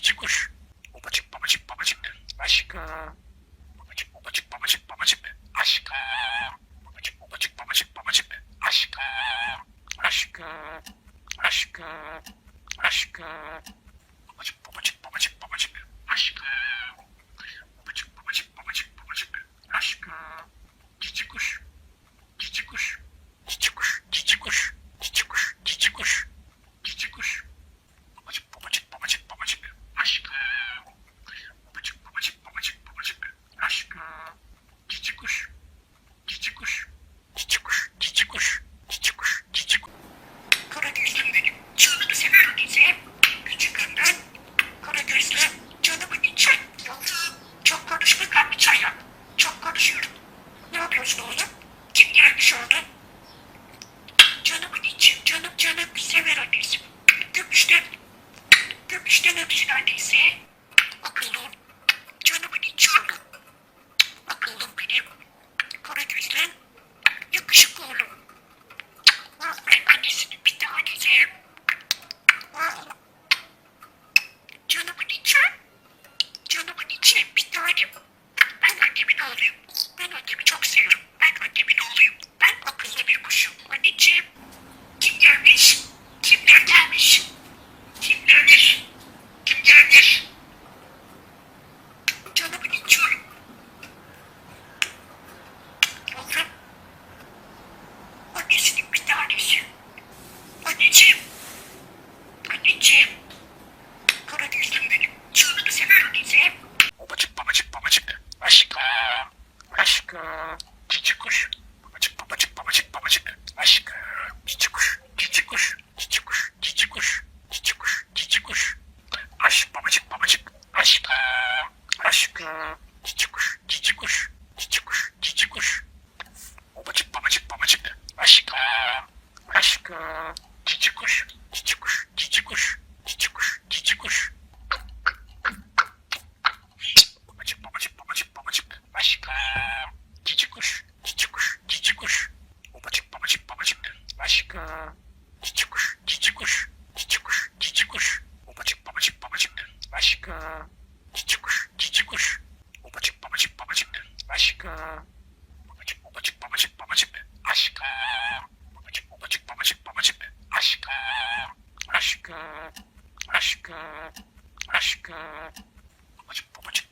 çıkmış çıkmış. Babacık babacık babacık. Aşkım. Babacık babacık babacık babacık. Aşkım. Babacık babacık babacık babacık. Aşkım. Aşkım. Aşkım. Aşkım. şöyle. Canımın içi, canım canım sever annesi. Gümüşten, gümüşten öpsün annesi. Akıllım, canımın içi oğlum. Akıllım benim. Kara gözlem, yakışıklı oğlum. Vallahi annesinin bir tanesi. Vallahi. Canımın içi, canımın içi bir tanem. Cici kuş, cici kuş, cici kuş, cici kuş. Babacık, babacık, babacık. Aşkım, aşkım. Cici kuş, cici Очень пупочек.